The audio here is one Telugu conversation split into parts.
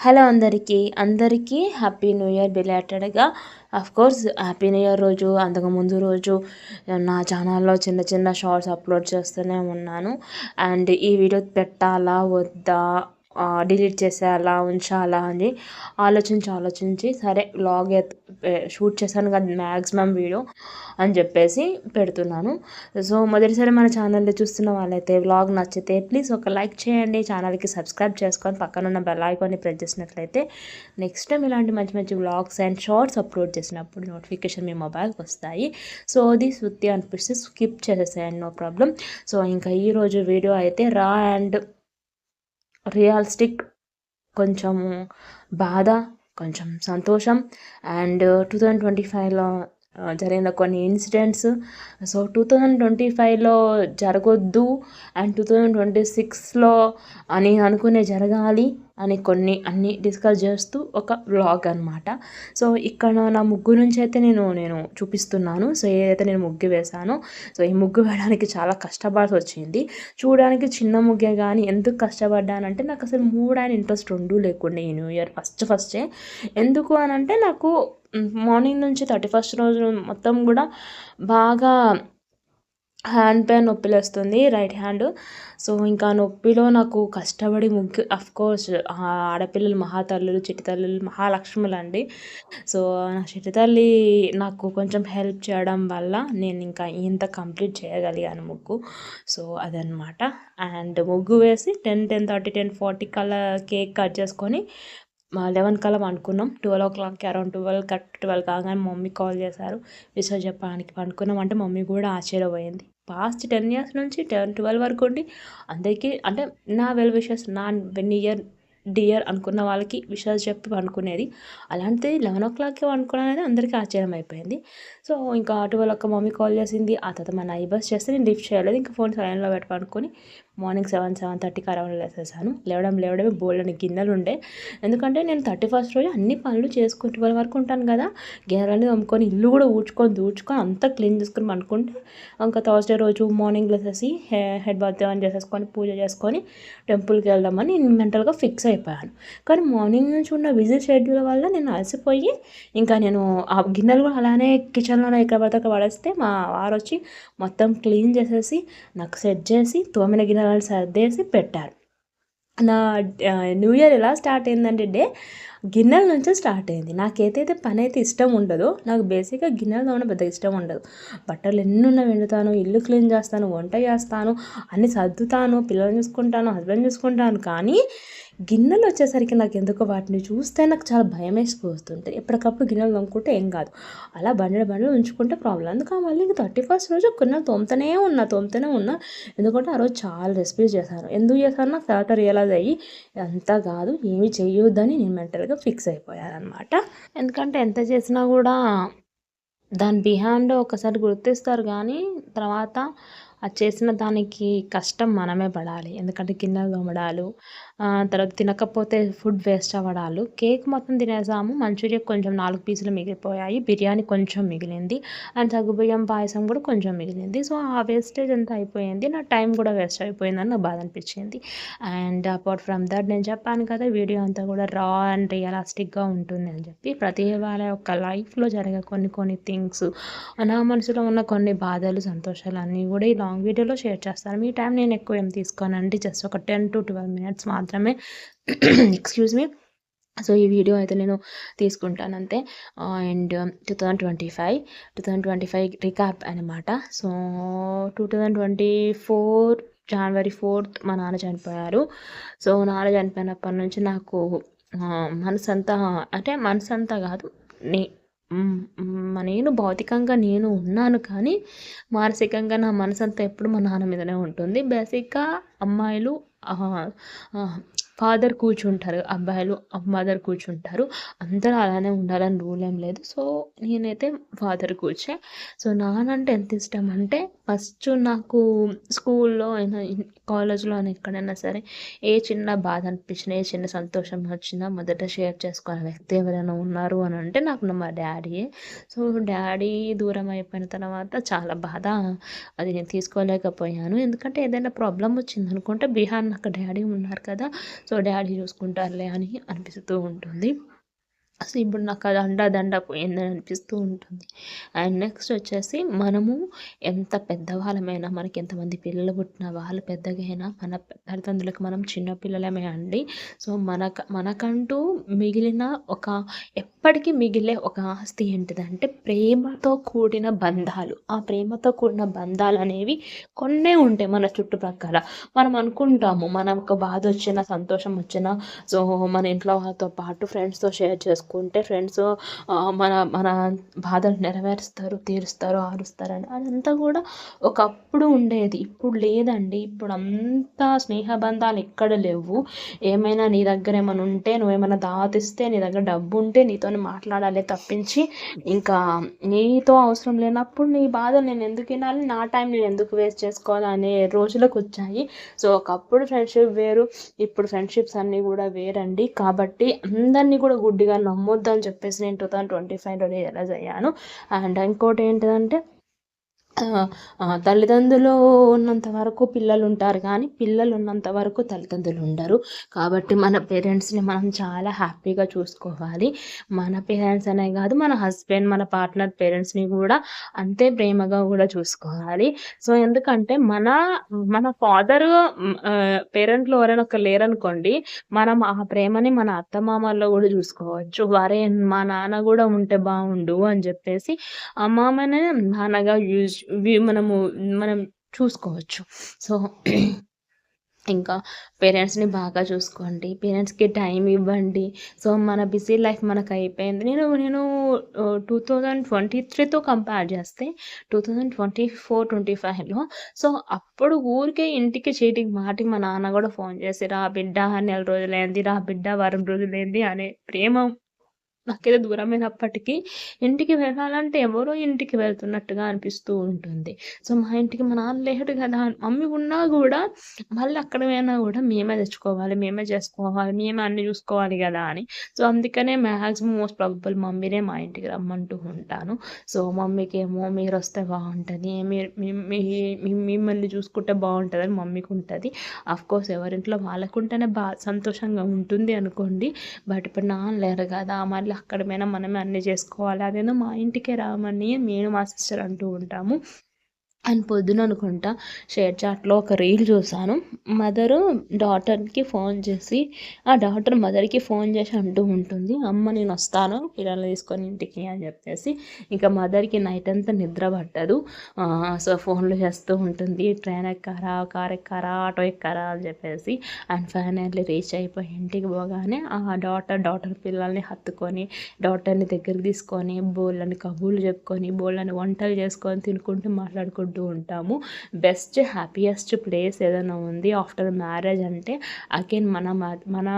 హలో అందరికీ అందరికీ హ్యాపీ న్యూ ఇయర్ బిలేటెడ్గా కోర్స్ హ్యాపీ న్యూ ఇయర్ రోజు అంతకుముందు రోజు నా ఛానల్లో చిన్న చిన్న షార్ట్స్ అప్లోడ్ చేస్తూనే ఉన్నాను. అండ్ ఈ వీడియో పెట్టాలా వద్దా డిలీట్ చేసేయాలా ఉంచాలా అని ఆలోచించి ఆలోచించి సరే లాగ్ షూట్ చేశాను కదా మ్యాక్సిమం వీడియో అని చెప్పేసి పెడుతున్నాను. సో మొదటిసారి మన ఛానల్లో చూస్తున్న వాళ్ళైతే వ్లాగ్ నచ్చితే ప్లీజ్ ఒక లైక్ చేయండి. ఛానల్కి సబ్స్క్రైబ్ చేసుకొని పక్కన ఉన్న బెల్ ఐకాన్ని ప్రెస్ చేసినట్లయితే నెక్స్ట్ టైం ఇలాంటి మంచి మంచి వ్లాగ్స్ అండ్ షార్ట్స్ అప్లోడ్ చేసినప్పుడు నోటిఫికేషన్ మీ మొబైల్కి వస్తాయి. సో అది శుద్ధి అనిపిస్తే స్కిప్ చేసేసాయండి నో ప్రాబ్లం సో ఇంకా ఈరోజు వీడియో అయితే రా అండ్ రియలిస్టిక్ కొంచెము బాధ కొంచెం సంతోషం. అండ్ టూ థౌజండ్ ట్వంటీ ఫైవ్లో జరిగిన కొన్ని incidents. So two thousand twenty ఫైవ్లో జరగొద్దు అండ్ టూ థౌజండ్ ట్వంటీ సిక్స్లో అని అనుకునే జరగాలి అని కొన్ని అన్నీ డిస్కస్ చేస్తూ ఒక వ్లాగ్ అనమాట సో ఇక్కడ నా ముగ్గు నుంచి అయితే నేను నేను చూపిస్తున్నాను. సో ఏదైతే నేను ముగ్గు వేశానో సో ఈ ముగ్గు వేయడానికి చాలా కష్టపడాల్సి వచ్చింది. చూడడానికి చిన్న ముగ్గే కానీ ఎందుకు కష్టపడ్డానంటే నాకు అసలు మూడు ఆయన ఇంట్రెస్ట్ రెండు లేకుండా ఈ న్యూ ఇయర్ ఫస్ట్ ఫస్టే. ఎందుకు అని అంటే నాకు మార్నింగ్ నుంచి థర్టీ ఫస్ట్ రోజు మొత్తం కూడా బాగా హ్యాండ్ పెయిన్ నొప్పి లేస్తుంది రైట్ హ్యాండ్ సో ఇంకా నొప్పిలో నాకు కష్టపడి ముగ్గు కోర్స్ ఆడపిల్లలు మహాతల్లులు చిట్టితల్లులు మహాలక్ష్ములు అండి సో నా చిట్టితల్లి నాకు కొంచెం హెల్ప్ చేయడం వల్ల నేను ఇంకా ఇంత కంప్లీట్ చేయగలిగాను ముగ్గు. సో అదనమాట అండ్ ముగ్గు వేసి ten ten thirty ten forty కల్లా కేక్ కట్ చేసుకొని లెవెన్ కల్లా అనుకున్నాం ట్వెల్వ్ ఓ క్లాక్కి అరౌండ్ ట్వెల్వ్ కట్ ట్వెల్వ్ కాగానే మమ్మీ కాల్ చేశారు. విషయం చెప్పడానికి పండుకున్నాం అంటే మమ్మీ కూడా ఆశ్చర్యపోయింది. పాస్ట్ టెన్ ఇయర్స్ నుంచి టెన్ ట్వెల్వ్ వరకు ఉండి అందరికీ అంటే నా వెల్ విషెస్ నా వెన్ ఇయర్ డియర్ అనుకున్న వాళ్ళకి విషయాలు చెప్పి అనుకునేది అలాంటిది లెవెన్ ఓ క్లాక్కి అనేది అందరికీ ఆశ్చర్యం అయిపోయింది సో ఇంకా ట్వెల్వ్ ఒక మమ్మీ కాల్ చేసింది. ఆ తర్వాత మా నైబర్స్ చేస్తే నేను లిఫ్ట్ చేయలేదు. ఇంకా ఫోన్ సైలెంట్లో పెట్టుకోనుకొని మార్నింగ్ సెవెన్ సెవెన్ థర్టీకి అరౌండ్ లేసేసాను. లేవడం లేవడమే బోల్డని గిన్నెలు ఉండే. ఎందుకంటే నేను థర్టీ ఫస్ట్ రోజు అన్ని పనులు చేసుకుని ట్వెల్వ్ వరకు ఉంటాను కదా. గిన్నెలన్నీ తమ్ముకొని ఇల్లు కూడా ఊడ్చుకొని దూడ్చుకొని అంతా క్లీన్ చేసుకుని అనుకుంటే ఇంకా థర్స్డే రోజు మార్నింగ్ లేసేసి హెడ్ బాత్ అని చేసేసుకొని పూజ చేసుకొని టెంపుల్కి వెళ్దామని నేను మెంటల్గా ఫిక్స్ అయిపోయాను. కానీ మార్నింగ్ నుంచి ఉన్న బిజీ షెడ్యూల్ వల్ల నేను అలసిపోయి ఇంకా నేను ఆ గిన్నెలు కూడా అలానే కిచెన్లో ఇక్కడ పడితే పడేస్తే మా వారు వచ్చి మొత్తం క్లీన్ చేసేసి నాకు సెట్ చేసి తోమిన గిన్నెలు గిన్నెలు సర్దేసి పెట్టారు. నా న్యూ ఇయర్ ఎలా స్టార్ట్ అయిందంటే డే గిన్నెల నుంచి స్టార్ట్ అయింది. నాకైతే పని అయితే ఇష్టం ఉండదో నాకు బేసిక్గా గిన్నెలు తోమడం పెద్ద ఇష్టం ఉండదు. బట్టలు ఎన్నున్న వెండుతాను ఇల్లు క్లీన్ చేస్తాను వంట చేస్తాను అన్ని సర్దుతాను పిల్లల్ని చూసుకుంటాను హస్బెండ్ చూసుకుంటాను కానీ గిన్నెలు వచ్చేసరికి నాకు ఎందుకో వాటిని చూస్తే నాకు చాలా భయం వేసిపోతుంటుంది ఎప్పటికప్పుడు గిన్నెలు తోముకుంటే ఏం కాదు. అలా బండి బండిలో ఉంచుకుంటే ప్రాబ్లం. అందుకు మళ్ళీ ఇంక థర్టీ ఫస్ట్ రోజు గిన్నెలు తోముతూనే ఉన్నా తోముతూనే ఉన్నా. ఎందుకంటే ఆ రోజు చాలా రెసిపీస్ చేశాను. ఎందుకు చేశాను? నాకు తర్వాత రియలైజ్ అయ్యి అంతా కాదు ఏమి చేయొద్దని నేను మెంటల్గా ఫిక్స్ అయిపోయాను అనమాట ఎందుకంటే ఎంత చేసినా కూడా దాని బిహైండ్ ఒకసారి గుర్తిస్తారు కానీ తర్వాత అది చేసిన దానికి కష్టం మనమే పడాలి. ఎందుకంటే గిన్నెలు తోమడాలు తర్వాత తినకపోతే ఫుడ్ వేస్ట్ అవ్వడాలు. కేక్ మొత్తం తినేసాము. మంచూరియా కొంచెం నాలుగు పీసులు మిగిలిపోయాయి. బిర్యానీ కొంచెం మిగిలింది. అండ్ సగ్గుబియ్యం పాయసం కూడా కొంచెం మిగిలింది. సో ఆ వేస్టేజ్ అంతా అయిపోయింది. నా టైం కూడా వేస్ట్ అయిపోయిందని నాకు బాధ అనిపించింది. అండ్ అపార్ట్ ఫ్రమ్ దట్ నేను చెప్పాను కదా వీడియో అంతా కూడా రా అండ్ రియలాస్టిక్గా ఉంటుంది అని చెప్పి. ప్రతి వాళ్ళ యొక్క లైఫ్లో జరిగే కొన్ని కొన్ని థింగ్స్ నా మనసులో ఉన్న కొన్ని బాధలు సంతోషాలు అన్నీ కూడా ఈ లాంగ్ వీడియోలో షేర్ చేస్తాను. మీ టైం నేను ఎక్కువ ఏం తీసుకోనండి. జస్ట్ ఒక టెన్ టు ట్వెల్వ్ మినిట్స్ మాత్రం మాత్రమే ఎక్స్క్యూజ్ మీ సో ఈ వీడియో అయితే నేను తీసుకుంటాను అంతే. And two thousand twenty five two thousand twenty five recap అనమాట so two thousand twenty four జనవరి ఫోర్త్ మా నాన్న చనిపోయారు. సో నాన్న చనిపోయినప్పటి నుంచి నాకు uh, మనసు అంతా అంటే మనసు కాదు నే నేను భౌతికంగా నేను ఉన్నాను కానీ మానసికంగా నా మనసు అంతా ఎప్పుడు మా నాన్న మీదనే ఉంటుంది. బేసిక్గా అమ్మాయిలు 啊啊 ఫాదర్ కూర్చుంటారు అబ్బాయిలు మదర్ కూర్చుంటారు. అందరూ అలానే ఉండాలని రూల్ ఏం లేదు. సో నేనైతే ఫాదర్ కూర్చే. సో నానంటే ఎంత ఇష్టం అంటే ఫస్ట్ నాకు స్కూల్లో అయినా కాలేజ్లో అయినా ఎక్కడైనా సరే ఏ చిన్న బాధ అనిపించినా ఏ చిన్న సంతోషం వచ్చినా మొదట షేర్ చేసుకునే వ్యక్తి ఎవరైనా ఉన్నారు అని అంటే నాకు మా డాడీయే సో డాడీ దూరం అయిపోయిన తర్వాత చాలా బాధ. అది నేను తీసుకోలేకపోయాను. ఎందుకంటే ఏదైనా ప్రాబ్లం వచ్చింది అనుకుంటే బీహార్ నాకు డాడీ ఉన్నారు కదా. సో డాడీ చూసుకుంటారులే అని అనిపిస్తూ ఉంటుంది. సో ఇప్పుడు నాకు అది అండా దండ పోయిందని అనిపిస్తూ ఉంటుంది. అండ్ నెక్స్ట్ వచ్చేసి మనము ఎంత పెద్దవాళ్ళమైనా మనకి ఎంతమంది పిల్లలు పుట్టిన వాళ్ళు పెద్దగా అయినా మన తల్లిదండ్రులకు మనం చిన్న పిల్లలమే అండి. సో మనక మనకంటూ మిగిలిన ఒక ఎప్పటికీ మిగిలే ఒక ఆస్తి ఏంటిదంటే ప్రేమతో కూడిన బంధాలు. ఆ ప్రేమతో కూడిన బంధాలు అనేవి కొన్నే ఉంటాయి మన చుట్టుప్రక్కల మనం అనుకుంటాము మన ఒక బాధ వచ్చినా సంతోషం వచ్చినా సో మన ఇంట్లో వాళ్ళతో పాటు ఫ్రెండ్స్తో షేర్ చేసుకుంటాం చేసుకుంటే ఫ్రెండ్స్ మన మన బాధలు నెరవేరుస్తారు తీరుస్తారు ఆరుస్తారని. అదంతా కూడా ఒకప్పుడు ఉండేది. ఇప్పుడు లేదండి. ఇప్పుడు అంతా స్నేహబంధాలు ఎక్కడ లేవు. ఏమైనా నీ దగ్గర ఏమైనా ఉంటే నువ్వేమైనా దాతిస్తే నీ దగ్గర డబ్బు ఉంటే నీతో మాట్లాడాలి తప్పించి ఇంకా నీతో అవసరం లేనప్పుడు నీ బాధ నేను ఎందుకు వినాలి? నా టైం నేను ఎందుకు వేస్ట్ చేసుకోవాలి అనే రోజులకు వచ్చాయి. సో ఒకప్పుడు ఫ్రెండ్షిప్ వేరు. ఇప్పుడు ఫ్రెండ్షిప్స్ అన్నీ కూడా వేరండి. కాబట్టి అందరినీ కూడా గుడ్డిగా నమ్ము అమ్మొద్దని అని చెప్పేసి నేను టూ థౌజండ్ ట్వంటీ ఫైవ్లో రియలైజ్ అయ్యాను. అండ్ ఇంకోటి ఏంటిదంటే తల్లిదండ్రులు ఉన్నంత వరకు పిల్లలు ఉంటారు కానీ పిల్లలు ఉన్నంత వరకు తల్లిదండ్రులు ఉండరు కాబట్టి మన పేరెంట్స్ని మనం చాలా హ్యాపీగా చూసుకోవాలి. మన పేరెంట్స్ అనే కాదు మన హస్బెండ్ మన పార్ట్నర్ పేరెంట్స్ని కూడా అంతే ప్రేమగా కూడా చూసుకోవాలి. సో ఎందుకంటే మన మన ఫాదర్ పేరెంట్లు ఎవరైనా ఒక లేరనుకోండి మనం ఆ ప్రేమని మన అత్తమామల్లో కూడా చూసుకోవచ్చు. వారే మా నాన్న కూడా ఉంటే బాగుండు అని చెప్పేసి అమ్మామనే నాన్నగా యూజ్ మనము మనం చూసుకోవచ్చు. సో ఇంకా పేరెంట్స్ని బాగా చూసుకోండి. పేరెంట్స్కి టైం ఇవ్వండి. సో మన బిజీ లైఫ్ మనకు అయిపోయింది. నేను నేను టూ థౌజండ్ ట్వంటీ త్రీతో కంపేర్ చేస్తే two thousand twenty four twenty ఫైవ్లో సో అప్పుడు ఊరికే ఇంటికి చీటికి మాటి మా నాన్న కూడా ఫోన్ చేసి రా బిడ్డ నెల రోజులైంది రా బిడ్డ వారం రోజులైంది అనే ప్రేమ నాకేదో దూరమైనప్పటికీ ఇంటికి వెళ్ళాలంటే ఎవరో ఇంటికి వెళ్తున్నట్టుగా అనిపిస్తూ ఉంటుంది. సో మా ఇంటికి మా నాన్న లేడు కదా మమ్మీ ఉన్నా కూడా మళ్ళీ అక్కడ పోయినా కూడా మేమే తెచ్చుకోవాలి మేమే చేసుకోవాలి మేమే అన్ని చూసుకోవాలి కదా అని. సో అందుకనే మ్యాక్సిమం మోస్ట్ ప్రాబుల్ మమ్మీనే మా ఇంటికి రమ్మంటూ ఉంటాను. సో మమ్మీకి ఏమో మీరు వస్తే బాగుంటుంది మీరు మిమ్మల్ని చూసుకుంటే బాగుంటుంది అని మమ్మీకి ఉంటుంది. కోర్స్ ఎవరింట్లో వాళ్ళకుంటేనే బా సంతోషంగా ఉంటుంది అనుకోండి. బట్ ఇప్పుడు నాన్న లేరు కదా మళ్ళీ అక్కడ పోయినా మనమే అన్నీ చేసుకోవాలి. అదేదో మా ఇంటికే రామని నేను మా సిస్టర్ అంటూ ఉంటాము. అండ్ పొద్దున అనుకుంటా షేర్ చాట్లో ఒక రీల్ చూసాను మదరు డాటర్కి ఫోన్ చేసి ఆ డాటర్ మదర్కి ఫోన్ చేసి అంటూ ఉంటుంది. అమ్మ నేను వస్తాను పిల్లల్ని తీసుకొని ఇంటికి అని చెప్పేసి ఇంకా మదర్కి నైట్ అంతా నిద్ర పట్టదు. సో ఫోన్లు చేస్తూ ఉంటుంది. ట్రైన్ ఎక్కారా కార్ ఎక్కారా ఆటో ఎక్కారా అని చెప్పేసి అండ్ ఫైనల్లీ రీచ్ అయిపోయి ఇంటికి పోగానే ఆ డాటర్ డాటర్ పిల్లల్ని హత్తుకొని డాటర్ని దగ్గరికి తీసుకొని బోళ్ళని కబుర్లు చెప్పుకొని బోళ్ళని వంటలు చేసుకొని తినుకుంటూ మాట్లాడుకుంటూ అనుకుంటూ ఉంటాము. బెస్ట్ హ్యాపీయెస్ట్ ప్లేస్ ఏదైనా ఉంది ఆఫ్టర్ మ్యారేజ్ అంటే అగైన్ మన మన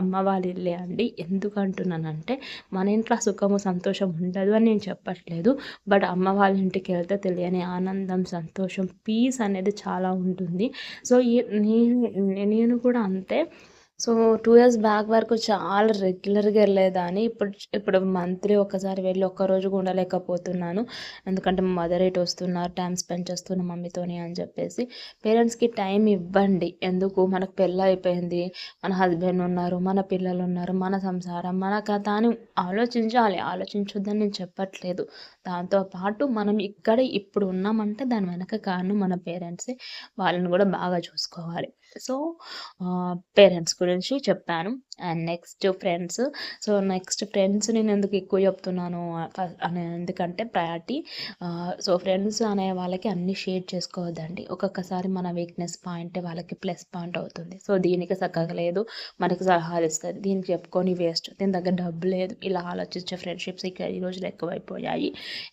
అమ్మ వాళ్ళ ఇల్లే అండి. ఎందుకు అంటున్నానంటే మన ఇంట్లో సుఖము సంతోషం ఉండదు అని నేను చెప్పట్లేదు. బట్ అమ్మ వాళ్ళ ఇంటికి వెళ్తే తెలియని ఆనందం సంతోషం పీస్ అనేది చాలా ఉంటుంది. సో నేను నేను కూడా అంతే. సో టూ ఇయర్స్ బ్యాక్ వరకు చాలా రెగ్యులర్గా వెళ్ళేదాన్ని. ఇప్పుడు ఇప్పుడు మంత్లీ ఒకసారి వెళ్ళి ఒక్కరోజు కూడా ఉండలేకపోతున్నాను. ఎందుకంటే మదర్ ఇటు వస్తున్నారు టైం స్పెండ్ చేస్తున్న మమ్మీతోని అని చెప్పేసి. పేరెంట్స్కి టైం ఇవ్వండి. ఎందుకు? మనకు పెళ్ళి అయిపోయింది. మన హస్బెండ్ ఉన్నారు మన పిల్లలు ఉన్నారు మన సంసారం మన కథ అని ఆలోచించాలి. ఆలోచించొద్దని నేను చెప్పట్లేదు. దాంతోపాటు మనం ఇక్కడ ఇప్పుడు ఉన్నామంటే దాని వెనక కారణం మన పేరెంట్సే వాళ్ళని కూడా బాగా చూసుకోవాలి. సో పేరెంట్స్ గురించి చెప్పాను. And next friends so next friends నేను ఎందుకు ఎక్కువ చెప్తున్నాను అనే ఎందుకంటే ప్రయారిటీ సో ఫ్రెండ్స్ అనే వాళ్ళకి అన్ని షేర్ చేసుకోవద్దండి. ఒక్కొక్కసారి మన వీక్నెస్ పాయింట్ వాళ్ళకి ప్లస్ పాయింట్ అవుతుంది. సో దీనికి చక్కగా లేదు మనకి సలహాలు ఇస్తుంది. దీనికి చెప్పుకొని వేస్ట్ దీని దగ్గర డబ్బు లేదు. ఇలా ఆలోచించే ఫ్రెండ్షిప్స్ ఇక్కడ ఈ రోజులు ఎక్కువైపోయాయి.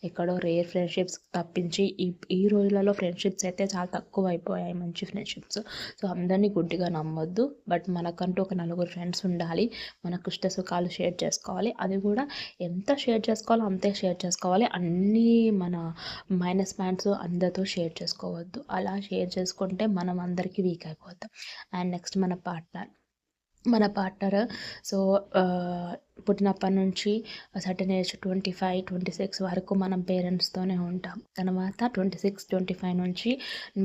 ఎక్కడో రేర్ ఫ్రెండ్షిప్స్ తప్పించి ఈ ఈ రోజులలో ఫ్రెండ్షిప్స్ అయితే చాలా తక్కువ అయిపోయాయి మంచి ఫ్రెండ్షిప్స్ సో అందరినీ గుడ్డిగా నమ్మొద్దు. బట్ మనకంటూ ఒక నలుగురు ఫ్రెండ్స్ ఉండాలి. మన కష్ట సుఖాలు షేర్ చేసుకోవాలి. అది కూడా ఎంత షేర్ చేసుకోవాలో అంతే షేర్ చేసుకోవాలి. అన్నీ మన మైనస్ పాయింట్స్ అందరితో షేర్ చేసుకోవద్దు. అలా షేర్ చేసుకుంటే మనం అందరికీ వీక్ అయిపోతాం. అండ్ నెక్స్ట్ మన పార్ట్నర్. మన పార్ట్నర్ సో పుట్టినప్పటి నుంచి certain age twenty five twenty six వరకు మనం పేరెంట్స్తోనే ఉంటాం. తర్వాత ట్వంటీ సిక్స్ ట్వంటీ ఫైవ్ నుంచి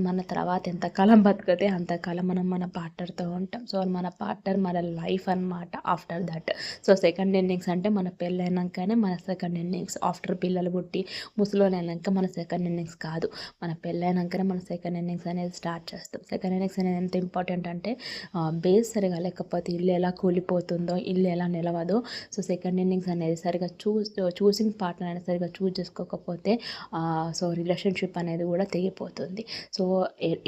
మన తర్వాత ఎంతకాలం బతికితే అంతకాలం మనం మన పార్ట్నర్తో ఉంటాం. సో మన పార్ట్నర్ మన లైఫ్ అనమాట after that so second innings అంటే మన పెళ్ళైనాకనే మన సెకండ్ ఇన్నింగ్స్ ఆఫ్టర్ పిల్లలు పుట్టి ముసలోళ్ళు అయినాక మన సెకండ్ ఇన్నింగ్స్ కాదు. మన పెళ్ళైనాకనే మన సెకండ్ ఇన్నింగ్స్ అనేది స్టార్ట్ చేస్తాం. సెకండ్ ఇన్నింగ్స్ అనేది ఎంత ఇంపార్టెంట్ అంటే బేస్ సరిగా లేకపోతే ఇల్లు ఎలా కూలిపోతుందో ఇల్లు ఎలా నిలవదో సో సెకండ్ ఇన్నింగ్స్ అనేది సరిగా చూస్ చూసింగ్ పార్ట్నర్ అనేది సరిగా చూస్ చేసుకోకపోతే సో రిలేషన్షిప్ అనేది కూడా తెగిపోతుంది. సో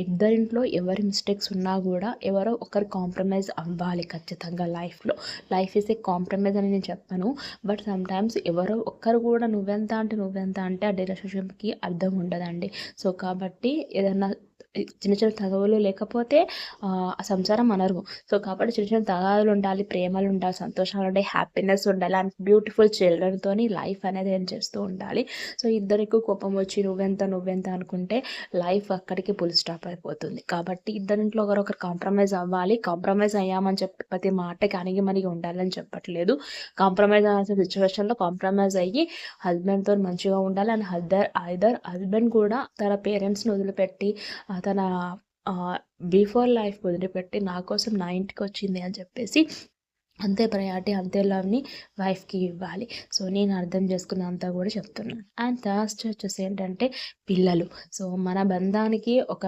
ఇద్దరింట్లో ఎవరి మిస్టేక్స్ ఉన్నా కూడా ఎవరో ఒకరు కాంప్రమైజ్ అవ్వాలి ఖచ్చితంగా లైఫ్లో లైఫ్ ఇస్ ఏ కాంప్రమైజ్ అని నేను చెప్పాను. బట్ సమ్టైమ్స్ ఎవరో ఒక్కరు కూడా నువ్వెంత అంటే నువ్వెంత అంటే ఆ రిలేషన్షిప్కి అర్థం ఉండదండి. సో కాబట్టి ఏదన్నా చిన్న చిన్న తగవులు లేకపోతే సంసారం అనరు. సో కాబట్టి చిన్న చిన్న తగాదులు ఉండాలి ప్రేమలు ఉండాలి సంతోషాలు ఉండాలి హ్యాపీనెస్ ఉండాలి అండ్ బ్యూటిఫుల్ చిల్డ్రన్తో లైఫ్ అనేది ఏం చేస్తూ ఉండాలి. సో ఇద్దరికి కోపం వచ్చి నువ్వెంత నువ్వెంత అనుకుంటే లైఫ్ అక్కడికి పుల్ స్టాప్ అయిపోతుంది. కాబట్టి ఇద్దరింట్లో ఒకరొకరు కాంప్రమైజ్ అవ్వాలి. కాంప్రమైజ్ అయ్యామని చెప్పి ప్రతి మాటకి అణిగి మనకి ఉండాలని చెప్పట్లేదు. కాంప్రమైజ్ అవ్వాల్సిన సిచ్యువేషన్లో కాంప్రమైజ్ అయ్యి హస్బెండ్తో మంచిగా ఉండాలి. అండ్ హద్దర్ ఐదర్ హస్బెండ్ కూడా తన పేరెంట్స్ని వదిలిపెట్టి తన బిఫోర్ లైఫ్ వదిలిపెట్టి నా కోసం నా ఇంటికి వచ్చింది అని చెప్పేసి అంతే ప్రయారిటీ అంతే లవ్ని వైఫ్కి ఇవ్వాలి. సో నేను అర్థం చేసుకున్నంత కూడా చెప్తున్నాను అండ్ థర్స్ట్ వచ్చేసి ఏంటంటే పిల్లలు. సో మన బంధానికి ఒక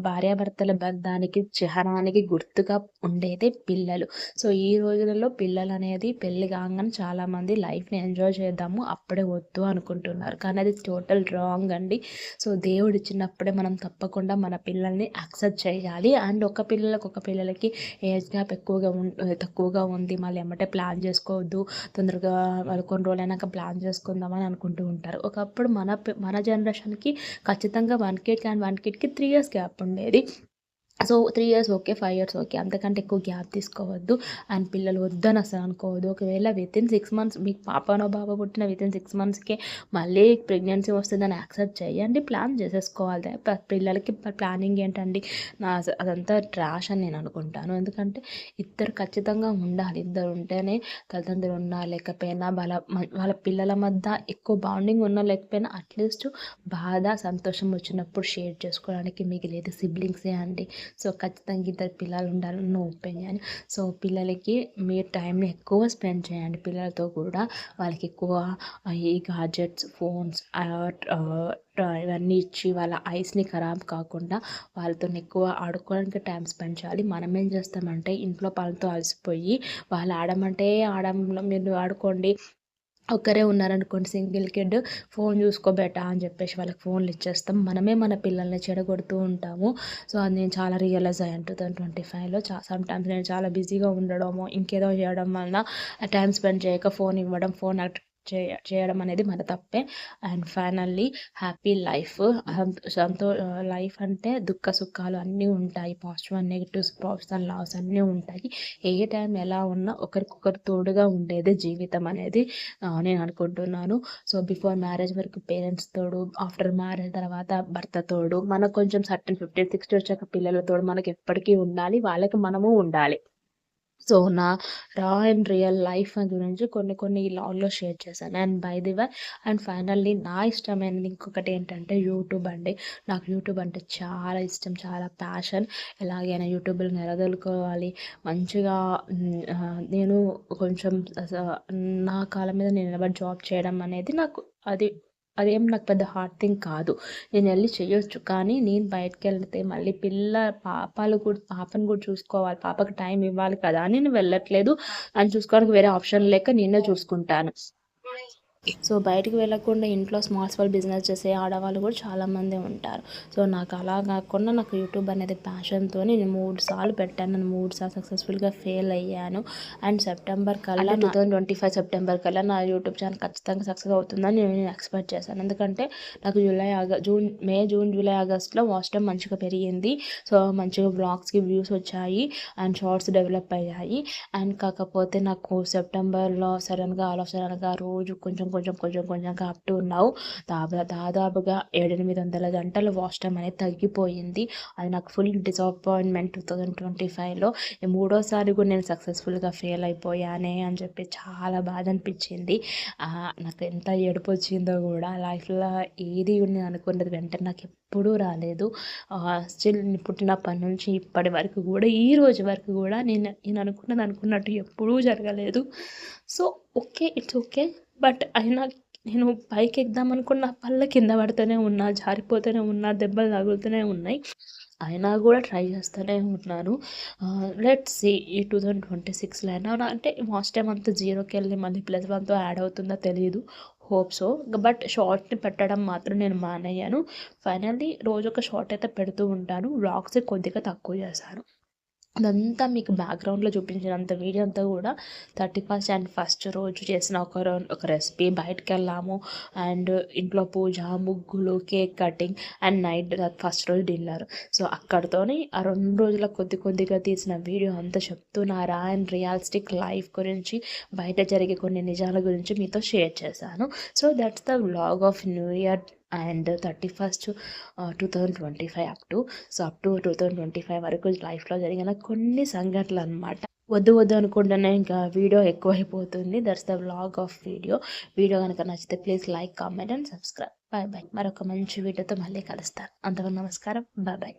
భార్యాభర్తల బంధానికి చిహరానికి గుర్తుగా ఉండేది పిల్లలు. సో ఈ రోజులలో పిల్లలు అనేది పెళ్ళి కాగానే చాలామంది లైఫ్ని ఎంజాయ్ చేద్దాము అప్పుడే వద్దు అనుకుంటున్నారు. కానీ అది టోటల్ రాంగ్ అండి. సో దేవుడు ఇచ్చినప్పుడే మనం తప్పకుండా మన పిల్లల్ని యాక్సెప్ట్ చేయాలి. అండ్ ఒక పిల్లలకు ఒక పిల్లలకి ఏజ్ గ్యాప్ ఎక్కువగా తక్కువగా ఉంది. మళ్ళీ ఎమ్మటే ప్లాన్ చేసుకోవద్దు. తొందరగా వాళ్ళు కొన్ని రోజులైనాక ప్లాన్ చేసుకుందామని అనుకుంటూ ఉంటారు. ఒకప్పుడు మన మన జనరేషన్కి ఖచ్చితంగా వన్ కిడ్ అండ్ వన్ కిడ్కి త్రీ ఇయర్స్ గ్యాప్ ఉండేది so three years okay five years okay అంతకంటే ఎక్కువ గ్యాప్ తీసుకోవద్దు. అండ్ పిల్లలు వద్దని అసలు అనుకోవద్దు. ఒకవేళ విత్ ఇన్ సిక్స్ మంత్స్ మీకు పాపనో బాబా పుట్టిన విత్ ఇన్ సిక్స్ మంత్స్కే మళ్ళీ ప్రెగ్నెన్సీ వస్తుందని యాక్సెప్ట్ చేయండి ప్లాన్ చేసేసుకోవాలి. పిల్లలకి ప్లానింగ్ ఏంటండి? నా అదంతా ట్రాష్ అని నేను అనుకుంటాను. ఎందుకంటే ఇద్దరు ఖచ్చితంగా ఉండాలి. ఇద్దరు ఉంటేనే తల్లిదండ్రులు ఉన్నా లేకపోయినా వాళ్ళ వాళ్ళ పిల్లల మధ్య ఎక్కువ బాండింగ్ ఉన్నా లేకపోయినా అట్లీస్ట్ బాధ సంతోషం వచ్చినప్పుడు షేర్ చేసుకోవడానికి మిగిలేదు. సిబ్లింగ్సే అండి. సో ఖచ్చితంగా ఇద్దరు పిల్లలు ఉండాలని నా ఒపీనియన్ సో పిల్లలకి మీరు టైంని ఎక్కువ స్పెండ్ చేయండి. పిల్లలతో కూడా వాళ్ళకి ఎక్కువ ఈ గాడ్జెట్స్ ఫోన్స్ ఇవన్నీ ఇచ్చి వాళ్ళ ఐస్ని ఖరాబ్ కాకుండా వాళ్ళతో ఎక్కువ ఆడుకోవడానికి టైం స్పెండ్ చేయాలి. మనం ఏం చేస్తామంటే ఇంట్లో పనులతో అలసిపోయి వాళ్ళు ఆడమంటే ఆడంలో మీరు ఆడుకోండి. ఒక్కరే ఉన్నారనుకోండి సింగిల్ కిడ్ ఫోన్ చూసుకోబెట్టా అని చెప్పేసి వాళ్ళకి ఫోన్లు ఇచ్చేస్తాం. మనమే మన పిల్లల్ని చెడగొడుతూ ఉంటాము. సో అది నేను చాలా రియలైజ్ అయ్యాను టూ థౌసండ్ ట్వంటీ ఫైవ్లో. చా సమ్ టైమ్స్ నేను చాలా బిజీగా ఉండడము ఇంకేదో చేయడం వలన టైం స్పెండ్ చేయక ఫోన్ ఇవ్వడం ఫోన్ చేయ చేయడం అనేది మన తప్పే. And finally happy life. సంతో life అంటే దుఃఖ సుఖాలు అన్నీ ఉంటాయి. Positive and negatives profits and loss అన్నీ ఉంటాయి. ఏ టైం ఎలా ఉన్నా ఒకరికొకరు తోడుగా ఉండేది జీవితం అనేది నేను అనుకుంటున్నాను. సో బిఫోర్ మ్యారేజ్ వరకు పేరెంట్స్ తోడు ఆఫ్టర్ మ్యారేజ్ తర్వాత భర్త తోడు మనకు కొంచెం సర్టన్ ఫిఫ్టీన్ సిక్స్టీ వచ్చాక పిల్లల తోడు మనకి ఎప్పటికీ ఉండాలి. వాళ్ళకి మనము ఉండాలి. సో నా రా అండ్ రియల్ లైఫ్ గురించి కొన్ని కొన్ని లాగ్లో షేర్ చేశాను. And by the way and finally నా ఇష్టమైనది ఇంకొకటి ఏంటంటే యూట్యూబ్ అండి. నాకు యూట్యూబ్ అంటే చాలా ఇష్టం చాలా ప్యాషన్. ఎలాగైనా యూట్యూబ్లో నిలదొలుకోవాలి. మంచిగా నేను కొంచెం నా కాలం మీద నేను నిలబడి జాబ్ చేయడం అనేది నాకు అది అదేం నాకు పెద్ద హార్డ్ థింగ్ కాదు. నేను వెళ్ళి చేయొచ్చు కానీ నేను బయటకు వెళ్తే మళ్ళీ పిల్ల పాపాలు కూడా పాపను కూడా చూసుకోవాలి. పాపకు టైం ఇవ్వాలి కదా అని నేను వెళ్ళట్లేదు. అని చూసుకోవడానికి వేరే ఆప్షన్ లేక నేనే చూసుకుంటాను. సో బయటికి వెళ్ళకుండా ఇంట్లో స్మాల్ స్మాల్ బిజినెస్ చేసే ఆడవాళ్ళు కూడా చాలామంది ఉంటారు. సో నాకు అలా కాకుండా నాకు యూట్యూబ్ అనేది ప్యాషన్తో నేను మూడు సార్లు పెట్టాను. నేను మూడు సార్లు సక్సెస్ఫుల్గా ఫెయిల్ అయ్యాను. అండ్ సెప్టెంబర్ కల్లా two thousand twenty five September కల్లా నా యూట్యూబ్ ఛానల్ ఖచ్చితంగా సక్సెస్ అవుతుందని నేను ఎక్స్పెక్ట్ చేశాను. ఎందుకంటే నాకు జూలై ఆగ జూన్ మే జూన్ జూలై ఆగస్ట్లో వాచ్ టైం మంచిగా పెరిగింది. సో మంచిగా బ్లాగ్స్కి వ్యూస్ వచ్చాయి అండ్ షార్ట్స్ డెవలప్ అయ్యాయి. అండ్ కాకపోతే నాకు సెప్టెంబర్లో సడన్గా ఆలోచనగా రోజు కొంచెం కొంచెం కొంచెం కొంచెంగా అప్ టు దాదా దాదాపుగా ఏడెనిమిది వందల గంటలు వాచ్ టైం అనేది తగ్గిపోయింది. అది నాకు full disappointment two thousand twenty ఫైవ్లో మూడోసారి కూడా నేను సక్సెస్ఫుల్గా ఫెయిల్ అయిపోయానే అని చెప్పి చాలా బాధ అనిపించింది. నాకు ఎంత ఏడుపు వచ్చిందో కూడా లైఫ్లో ఏది నేను అనుకున్నది వెంటనే నాకు ఎప్పుడూ రాలేదు. స్టిల్ పుట్టినప్పటి నుంచి ఇప్పటి వరకు కూడా ఈ రోజు వరకు కూడా నేను నేను అనుకున్నది అనుకున్నట్టు ఎప్పుడూ జరగలేదు. So okay it's okay but అయినా నేను పైకి ఎక్కుదాం అనుకున్న పళ్ళ కింద పడుతూనే ఉన్నా జారిపోతూనే ఉన్నా దెబ్బలు తగులుతూనే ఉన్నాయి. అయినా కూడా ట్రై చేస్తూనే ఉన్నాను లెట్ సి ఈ టూ థౌజండ్ ట్వంటీ సిక్స్లో అయినా అంటే వాచ్ టైం అంతా జీరోకి వెళ్ళి మళ్ళీ ప్లస్ వన్తో యాడ్ అవుతుందో తెలియదు హోప్ సో బట్ షార్ట్ని పెట్టడం మాత్రం నేను మానేయాను. ఫైనల్లీ రోజు ఒక షార్ట్ అయితే పెడుతూ ఉంటాను. వ్లాగ్స్ కొద్దిగా తక్కువ చేశాను. అదంతా మీకు బ్యాక్గ్రౌండ్లో చూపించినంత వీడియో అంతా కూడా థర్టీ ఫస్ట్ అండ్ ఫస్ట్ రోజు చేసిన ఒక రో- ఒక రెసిపీ బయటకు వెళ్ళాము అండ్ ఇంట్లో పూజ ముగ్గులు cake cutting and night first రోజు డిన్నర్ సో అక్కడితోని ఆ రెండు రోజుల కొద్ది కొద్దిగా తీసిన వీడియో అంతా చెప్తున్నారా అండ్ రియాలిస్టిక్ లైఫ్ గురించి బయట జరిగే కొన్ని నిజాల గురించి మీతో షేర్ చేశాను. So that's the vlog of new year and thirty first two thousand twenty five up to so up to two thousand twenty five వరకు లైఫ్లో జరిగిన కొన్ని సంఘటనలు అనమాట వద్దు వద్దు అనుకుంటేనే ఇంకా వీడియో ఎక్కువైపోతుంది. That's the blog of video video కనుక నచ్చితే please like comment and subscribe bye bye మరొక మంచి వీడియోతో మళ్ళీ కలుస్తాను. అంతవరకు నమస్కారం. Bye bye